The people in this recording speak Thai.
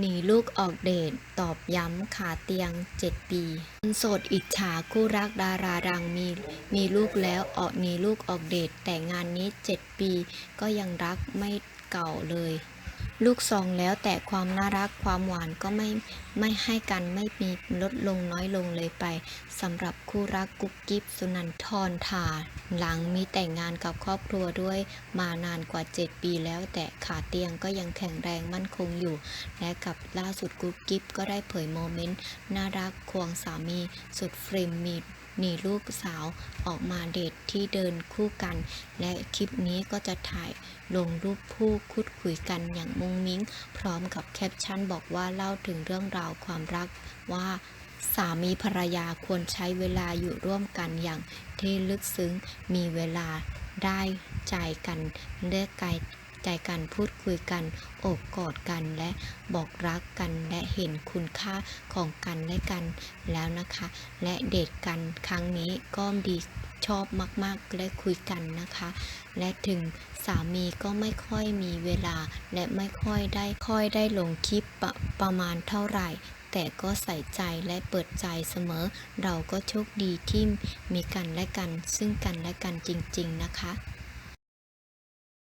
หนีลูกออกเดทตอบย้ำขาเตียง 7 ปีคนโสดอิจฉาคู่รักดาราดังมีมีลูกแล้วออกหนีลูกออกเดทแต่งานนี้ 7 ปีก็ยังรักไม่เก่าเลย ลูกซองแล้วแต่ความน่ารักความหวานก็ไม่ไม่ให้กันไม่มีลดลงน้อยลงเลยไปสำหรับคู่รักกุ๊บกิ๊บสุนันทรธาหลังมีแต่งงานกับครอบครัวด้วยมานานกว่า 7 ปีแล้วแต่ขาเตียงก็ยังแข็งแรงมั่นคงอยู่ และกับล่าสุดกุ๊บกิ๊บก็ได้เผยโมเมนต์น่ารักควงสามีสุดฟริมมี หนีลูกสาวออกมาเดทที่เดินคู่กัน และคลิปนี้ก็จะถ่ายลงรูปผู้คุดคุยกันอย่างมุงมิ้ง พร้อมกับแคปชั่นบอกว่าเล่าถึงเรื่องราวความรักว่าสามีภรรยาควรใช้เวลาอยู่ร่วมกันอย่างที่ลึกซึ้งมีเวลาได้ใจกันเลือกกาย ใจกันพูดคุยกันโอบกอดกันและบอกรักกันและเห็นคุณค่าของกันและกันแล้วนะคะ และเดทกันครั้งนี้ก็ดีชอบมากๆและคุยกันนะคะ และถึงสามีก็ไม่ค่อยมีเวลา และไม่ค่อยได้ค่อยได้ลงคลิปประประมาณเท่าไหร่แต่ก็ใส่ใจและเปิดใจเสมอ เราก็โชคดีที่มีกันและกัน ซึ่งกันและกันจริง ๆ นะคะ